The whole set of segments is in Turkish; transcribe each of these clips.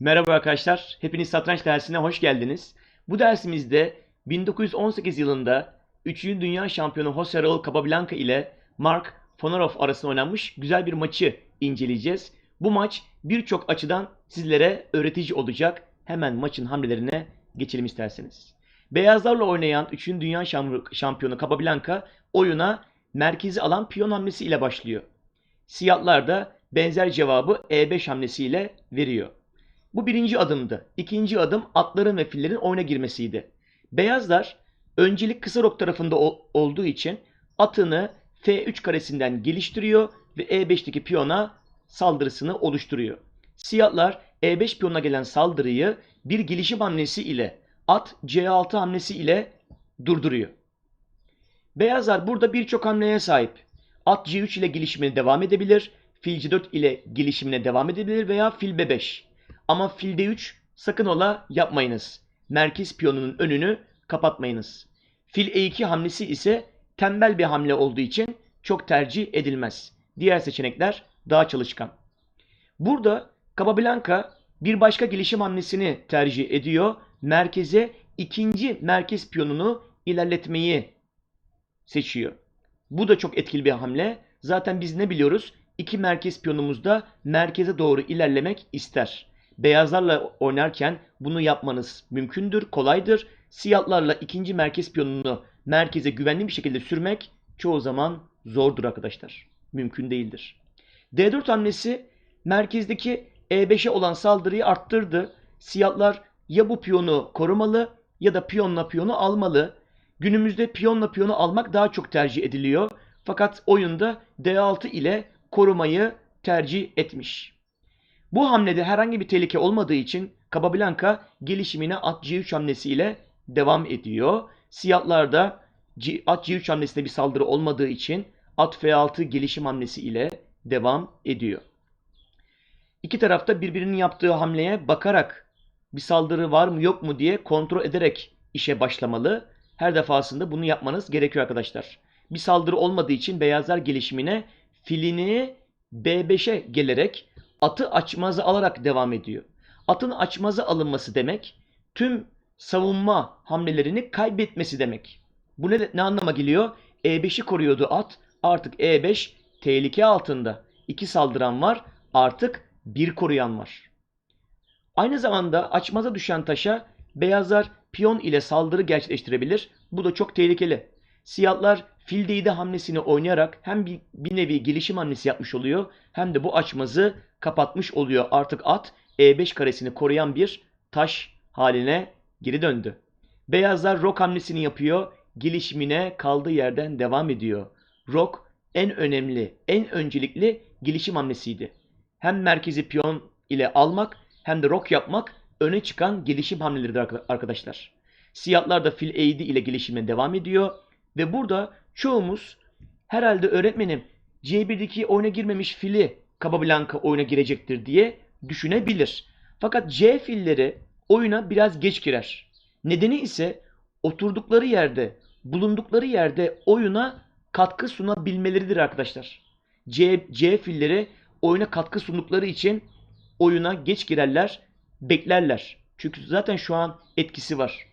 Merhaba arkadaşlar, hepiniz satranç dersine hoş geldiniz. Bu dersimizde 1918 yılında 3. Dünya Şampiyonu Jose Raul Capablanca ile Mark Fonarov arasında oynanmış güzel bir maçı inceleyeceğiz. Bu maç birçok açıdan sizlere öğretici olacak. Hemen maçın hamlelerine geçelim isterseniz. Beyazlarla oynayan 3. Dünya Şam- Şampiyonu Capablanca oyuna merkezi alan piyon hamlesi ile başlıyor. Siyahlar da benzer cevabı E5 hamlesiyle veriyor. Bu birinci adımdı. İkinci adım atların ve fillerin oyuna girmesiydi. Beyazlar öncelik kısa rok tarafında ol- olduğu için atını F3 karesinden geliştiriyor ve E5'teki piyona saldırısını oluşturuyor. Siyahlar E5 piyonuna gelen saldırıyı bir gelişim hamlesi ile at C6 hamlesi ile durduruyor. Beyazlar burada birçok hamleye sahip. At C3 ile gelişimine devam edebilir, fil C4 ile gelişimine devam edebilir veya fil B5. Ama fil D3 sakın ola yapmayınız. Merkez piyonunun önünü kapatmayınız. Fil E2 hamlesi ise tembel bir hamle olduğu için çok tercih edilmez. Diğer seçenekler daha çalışkan. Burada Capablanca bir başka gelişim hamlesini tercih ediyor. Merkeze ikinci merkez piyonunu ilerletmeyi seçiyor. Bu da çok etkili bir hamle. Zaten biz ne biliyoruz? İki merkez piyonumuz da merkeze doğru ilerlemek ister. Beyazlarla oynarken bunu yapmanız mümkündür, kolaydır. Siyahlarla ikinci merkez piyonunu merkeze güvenli bir şekilde sürmek çoğu zaman zordur arkadaşlar. Mümkün değildir. D4 hamlesi merkezdeki E5'e olan saldırıyı arttırdı. Siyahlar ya bu piyonu korumalı ya da piyonla piyonu almalı. Günümüzde piyonla piyonu almak daha çok tercih ediliyor. Fakat oyunda D6 ile korumayı tercih etmiş. Bu hamlede herhangi bir tehlike olmadığı için Capablanca gelişimine at C3 hamlesiyle devam ediyor. Siyahlar da C- at C3 hamlesinde bir saldırı olmadığı için at F6 gelişim hamlesi ile devam ediyor. İki tarafta birbirinin yaptığı hamleye bakarak bir saldırı var mı yok mu diye kontrol ederek işe başlamalı. Her defasında bunu yapmanız gerekiyor arkadaşlar. Bir saldırı olmadığı için beyazlar gelişimine filini B5'e gelerek atı açmazı alarak devam ediyor. Atın açmazı alınması demek tüm savunma hamlelerini kaybetmesi demek. Bu ne, ne anlama geliyor? E5'i koruyordu at. Artık E5 tehlike altında. İki saldıran var. Artık bir koruyan var. Aynı zamanda açmaza düşen taşa beyazlar piyon ile saldırı gerçekleştirebilir. Bu da çok tehlikeli. Siyahlar fil d7 hamlesini oynayarak hem bir, bir nevi gelişim hamlesi yapmış oluyor hem de bu açmazı kapatmış oluyor. Artık at E5 karesini koruyan bir taş haline geri döndü. Beyazlar rok hamlesini yapıyor. Gelişimine kaldığı yerden devam ediyor. Rok en önemli, en öncelikli gelişim hamlesiydi. Hem merkezi piyon ile almak hem de rok yapmak öne çıkan gelişim hamleleridir arka- arkadaşlar. Siyahlar da fil E7 ile gelişimine devam ediyor. Ve burada çoğumuz herhalde öğretmenim C1'deki oyuna girmemiş fili Capablanca oyuna girecektir diye düşünebilir. Fakat C filleri oyuna biraz geç girer. Nedeni ise oturdukları yerde, bulundukları yerde oyuna katkı sunabilmeleridir arkadaşlar. C, C filleri oyuna katkı sundukları için oyuna geç girerler, beklerler. Çünkü zaten şu an etkisi var.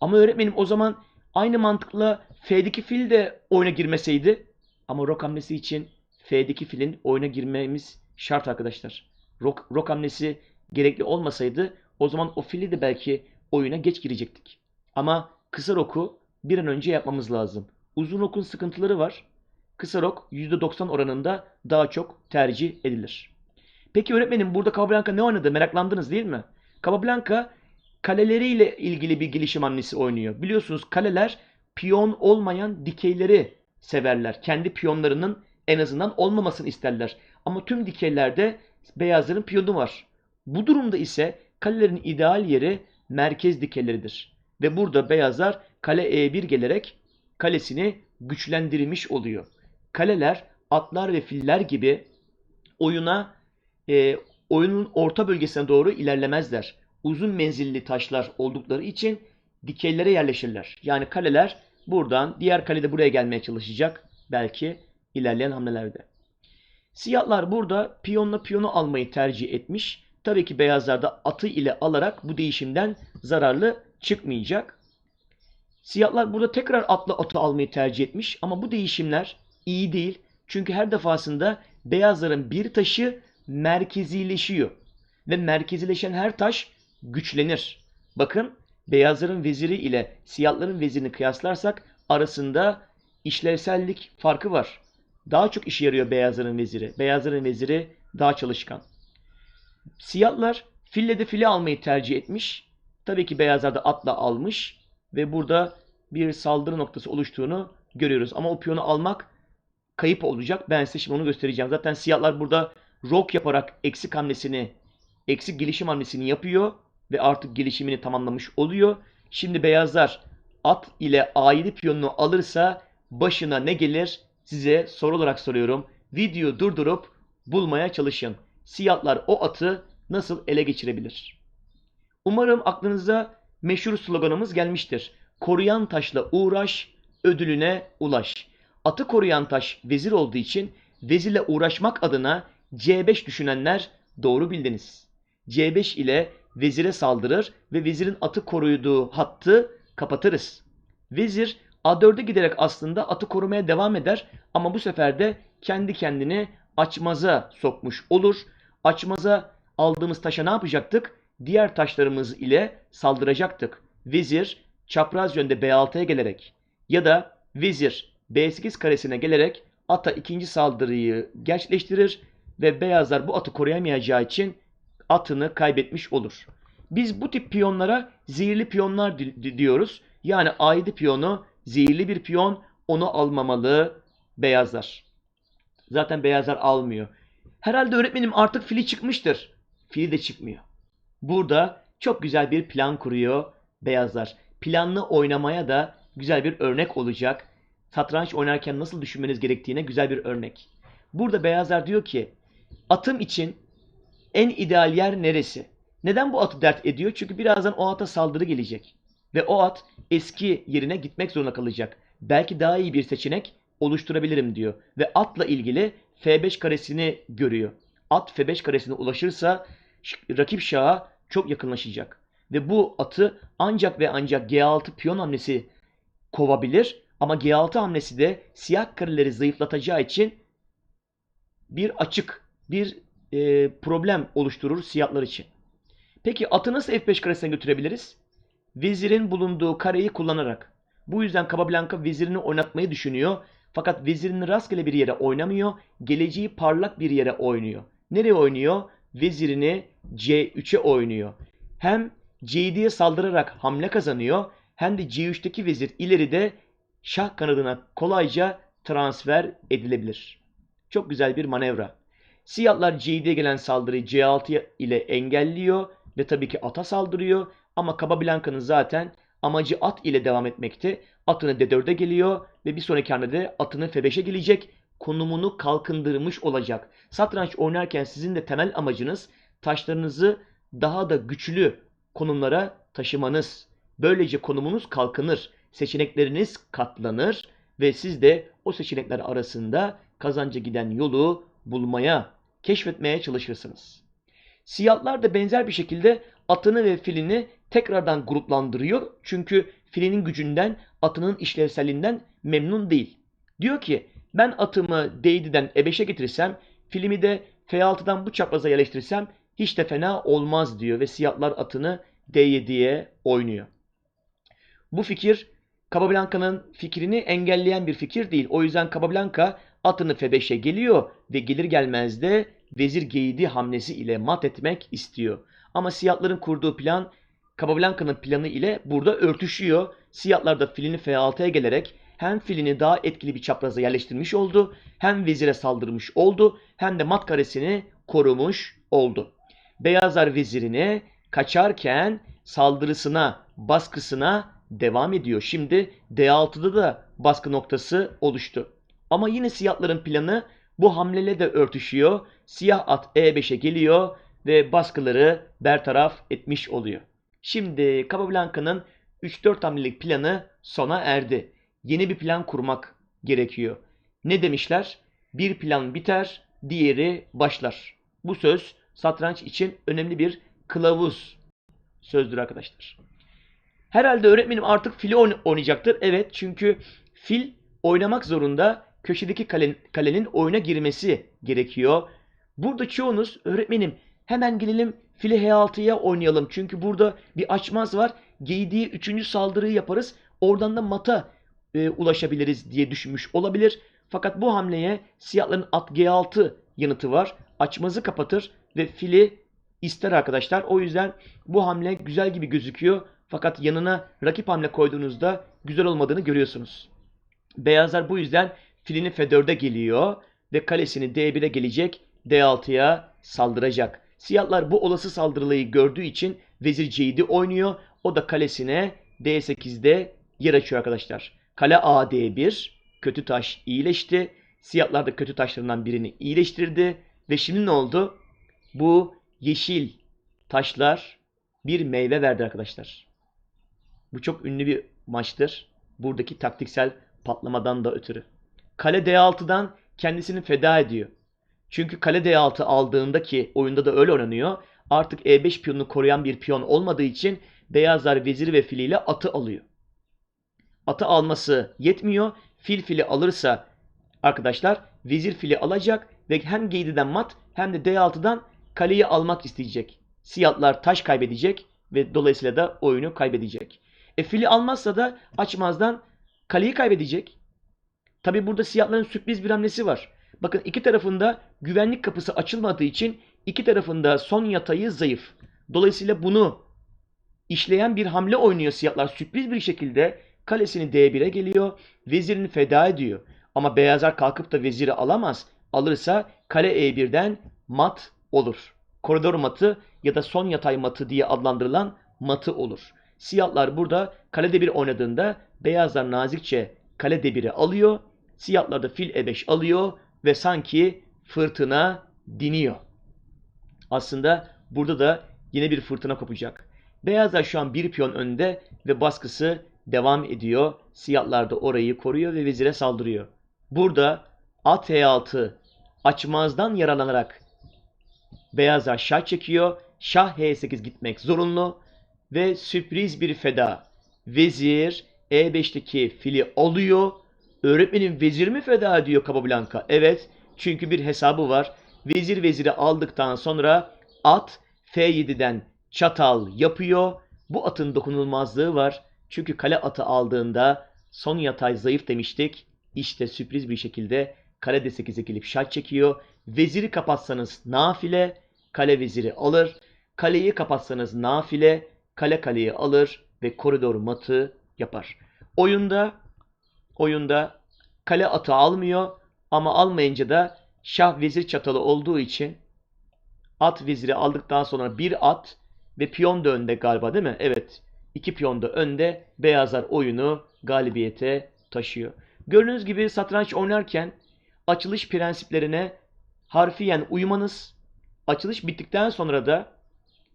Ama öğretmenim o zaman aynı mantıkla F'deki fil de oyuna girmeseydi ama rok hamlesi için F'deki filin oyuna girmemiz şart arkadaşlar. Rok, rok hamlesi gerekli olmasaydı o zaman o fili de belki oyuna geç girecektik. Ama kısa roku bir an önce yapmamız lazım. Uzun rokun sıkıntıları var. Kısa rok %90 oranında daha çok tercih edilir. Peki öğretmenim burada Capablanca ne oynadı? Meraklandınız değil mi? Capablanca kaleleriyle ilgili bir gelişim hamlesi oynuyor. Biliyorsunuz kaleler piyon olmayan dikeyleri severler. Kendi piyonlarının en azından olmamasını isterler. Ama tüm dikeylerde beyazların piyonu var. Bu durumda ise kalelerin ideal yeri merkez dikeyleridir. Ve burada beyazlar kale E1 gelerek kalesini güçlendirmiş oluyor. Kaleler atlar ve filler gibi oyuna e, oyunun orta bölgesine doğru ilerlemezler. Uzun menzilli taşlar oldukları için dikeylere yerleşirler. Yani kaleler buradan diğer kale de buraya gelmeye çalışacak belki ilerleyen hamlelerde. Siyahlar burada piyonla piyonu almayı tercih etmiş. Tabii ki beyazlar da atı ile alarak bu değişimden zararlı çıkmayacak. Siyahlar burada tekrar atlı atı almayı tercih etmiş ama bu değişimler iyi değil. Çünkü her defasında beyazların bir taşı merkezileşiyor. Ve merkezileşen her taş güçlenir. Bakın beyazların veziri ile siyahların vezirini kıyaslarsak arasında işlevsellik farkı var. Daha çok işe yarıyor beyazların veziri. Beyazların veziri daha çalışkan. Siyahlar fille de file almayı tercih etmiş. Tabii ki beyazlar da atla almış. Ve burada bir saldırı noktası oluştuğunu görüyoruz. Ama o piyonu almak kayıp olacak. Ben size şimdi onu göstereceğim. Zaten siyahlar burada rock yaparak eksik hamlesini, eksik gelişim hamlesini yapıyor. Ve artık gelişimini tamamlamış oluyor. Şimdi beyazlar at ile A7 piyonunu alırsa başına ne gelir? Size soru olarak soruyorum. Video durdurup bulmaya çalışın. Siyahlar o atı nasıl ele geçirebilir? Umarım aklınıza meşhur sloganımız gelmiştir. Koruyan taşla uğraş, ödülüne ulaş. Atı koruyan taş vezir olduğu için vezirle uğraşmak adına C5 düşünenler doğru bildiniz. C5 ile vezire saldırır ve vezirin atı koruyduğu hattı kapatırız. Vezir A4'e giderek aslında atı korumaya devam eder ama bu sefer de kendi kendini açmaza sokmuş olur. Açmaza aldığımız taşa ne yapacaktık? Diğer taşlarımız ile saldıracaktık. Vezir çapraz yönde B6'ya gelerek ya da vezir B8 karesine gelerek ata ikinci saldırıyı gerçekleştirir ve beyazlar bu atı koruyamayacağı için atını kaybetmiş olur. Biz bu tip piyonlara zehirli piyonlar diyoruz. Yani A7 piyonu zehirli bir piyon onu almamalı beyazlar. Zaten beyazlar almıyor. Herhalde öğretmenim artık fili çıkmıştır. Fili de çıkmıyor. Burada çok güzel bir plan kuruyor beyazlar. Planlı oynamaya da güzel bir örnek olacak. Satranç oynarken nasıl düşünmeniz gerektiğine güzel bir örnek. Burada beyazlar diyor ki atım için en ideal yer neresi? Neden bu atı dert ediyor? Çünkü birazdan o ata saldırı gelecek. Ve o at eski yerine gitmek zorunda kalacak. Belki daha iyi bir seçenek oluşturabilirim diyor. Ve atla ilgili F5 karesini görüyor. At F5 karesine ulaşırsa rakip şaha çok yakınlaşacak. Ve bu atı ancak ve ancak G6 piyon hamlesi kovabilir. Ama G6 hamlesi de siyah kareleri zayıflatacağı için bir açık, bir e, problem oluşturur siyahlar için. Peki atı nasıl F5 karesine götürebiliriz? Vezirin bulunduğu kareyi kullanarak. Bu yüzden Capablanca vezirini oynatmayı düşünüyor. Fakat vezirini rastgele bir yere oynamıyor. Geleceği parlak bir yere oynuyor. Nereye oynuyor? Vezirini C3'e oynuyor. Hem C7'ye saldırarak hamle kazanıyor. Hem de C3'teki vezir ileride şah kanadına kolayca transfer edilebilir. Çok güzel bir manevra. Siyahlar C7'ye gelen saldırıyı C6 ile engelliyor ve tabii ki ata saldırıyor. Ama Capablanca'nın zaten amacı at ile devam etmekti. Atını D4'e geliyor ve bir sonraki hamlede atını F5'e gelecek. Konumunu kalkındırmış olacak. Satranç oynarken sizin de temel amacınız taşlarınızı daha da güçlü konumlara taşımanız. Böylece konumunuz kalkınır. Seçenekleriniz katlanır ve siz de o seçenekler arasında kazanca giden yolu bulmaya, keşfetmeye çalışırsınız. Siyahlar da benzer bir şekilde atını ve filini tekrardan gruplandırıyor. Çünkü filinin gücünden, atının işlevselliğinden memnun değil. Diyor ki ben atımı D7'den E5'e getirirsem, filmi de F6'dan bu çapraza yerleştirirsem hiç de fena olmaz diyor ve siyahlar atını D7'ye oynuyor. Bu fikir Capablanca'nın fikrini engelleyen bir fikir değil. O yüzden Capablanca atını F5'e geliyor ve gelir gelmez de vezir G7 hamlesi ile mat etmek istiyor. Ama siyahların kurduğu plan Capablanca'nın planı ile burada örtüşüyor. Siyahlar da filini F6'ya gelerek hem filini daha etkili bir çapraza yerleştirmiş oldu, hem vezire saldırmış oldu, hem de mat karesini korumuş oldu. Beyazlar vezirini kaçarken saldırısına, baskısına devam ediyor. Şimdi D6'da da baskı noktası oluştu. Ama yine siyahların planı bu hamleyle de örtüşüyor. Siyah at E5'e geliyor ve baskıları bertaraf etmiş oluyor. Şimdi Capablanca'nın 3-4 hamlelik planı sona erdi. Yeni bir plan kurmak gerekiyor. Ne demişler? Bir plan biter, diğeri başlar. Bu söz satranç için önemli bir kılavuz sözdür arkadaşlar. Herhalde öğretmenim artık fili oyn- oynayacaktır. Evet çünkü fil oynamak zorunda. Köşedeki kalenin, kalenin oyuna girmesi gerekiyor. Burada çoğunuz öğretmenim hemen gelelim fili H6'ya oynayalım. Çünkü burada bir açmaz var. Giydiği üçüncü saldırıyı yaparız. Oradan da mata e, ulaşabiliriz diye düşünmüş olabilir. Fakat bu hamleye siyahların at G6 yanıtı var. Açmazı kapatır ve fili ister arkadaşlar. O yüzden bu hamle güzel gibi gözüküyor. Fakat yanına rakip hamle koyduğunuzda güzel olmadığını görüyorsunuz. Beyazlar bu yüzden filini F4'e geliyor ve kalesini D1'e gelecek. D6'ya saldıracak. Siyahlar bu olası saldırıyı gördüğü için vezir C7 oynuyor. O da kalesine D8'de yer açıyor arkadaşlar. Kale A D1. Kötü taş iyileşti. Siyahlar da kötü taşlarından birini iyileştirdi. Ve şimdi ne oldu? Bu yeşil taşlar bir meyve verdi arkadaşlar. Bu çok ünlü bir maçtır. Buradaki taktiksel patlamadan da ötürü. Kale D6'dan kendisini feda ediyor. Çünkü kale D6 aldığında ki oyunda da öyle oynanıyor. Artık E5 piyonunu koruyan bir piyon olmadığı için beyazlar vezir ve filiyle atı alıyor. Atı alması yetmiyor. Fil fili alırsa arkadaşlar vezir fili alacak ve hem G7'den mat hem de D6'dan kaleyi almak isteyecek. Siyahlar taş kaybedecek ve dolayısıyla da oyunu kaybedecek. E fili almazsa da açmazdan kaleyi kaybedecek. Tabi burada siyahların sürpriz bir hamlesi var. Bakın iki tarafında güvenlik kapısı açılmadığı için iki tarafında son yatayı zayıf. Dolayısıyla bunu işleyen bir hamle oynuyor siyahlar. Sürpriz bir şekilde kalesini D1'e geliyor. Vezirini feda ediyor. Ama beyazlar kalkıp da veziri alamaz. Alırsa kale E1'den mat olur. Koridor matı ya da son yatay matı diye adlandırılan matı olur. Siyahlar burada kale D1 oynadığında beyazlar nazikçe kale D1'i alıyor. Siyahlar da fil E5 alıyor ve sanki fırtına diniyor. Aslında burada da yine bir fırtına kopacak. Beyazlar şu an bir piyon önde ve baskısı devam ediyor. Siyahlar da orayı koruyor ve vezire saldırıyor. Burada at E6 açmazdan yararlanarak beyazlar şah çekiyor. Şah H8 gitmek zorunlu ve sürpriz bir feda. Vezir E5'teki fili alıyor. Öğretmenin vezir mi feda ediyor Capablanca? Evet. Çünkü bir hesabı var. Vezir veziri aldıktan sonra at F7'den çatal yapıyor. Bu atın dokunulmazlığı var. Çünkü kale atı aldığında son yatay zayıf demiştik. İşte sürpriz bir şekilde kale D8'e gelip şah çekiyor. Veziri kapatsanız nafile, kale veziri alır. Kaleyi kapatsanız nafile, kale kaleyi alır ve koridor matı yapar. Oyunda oyunda kale atı almıyor ama almayınca da şah vezir çatalı olduğu için at veziri aldıktan sonra bir at ve piyon da önde galiba değil mi? Evet. İki piyon da önde. Beyazlar oyunu galibiyete taşıyor. Gördüğünüz gibi satranç oynarken açılış prensiplerine harfiyen uymanız, açılış bittikten sonra da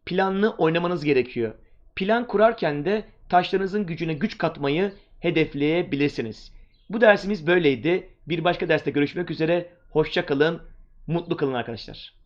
planlı oynamanız gerekiyor. Plan kurarken de taşlarınızın gücüne güç katmayı hedefleyebilirsiniz. Bu dersimiz böyleydi. Bir başka derste görüşmek üzere. Hoşça kalın, mutlu kalın arkadaşlar.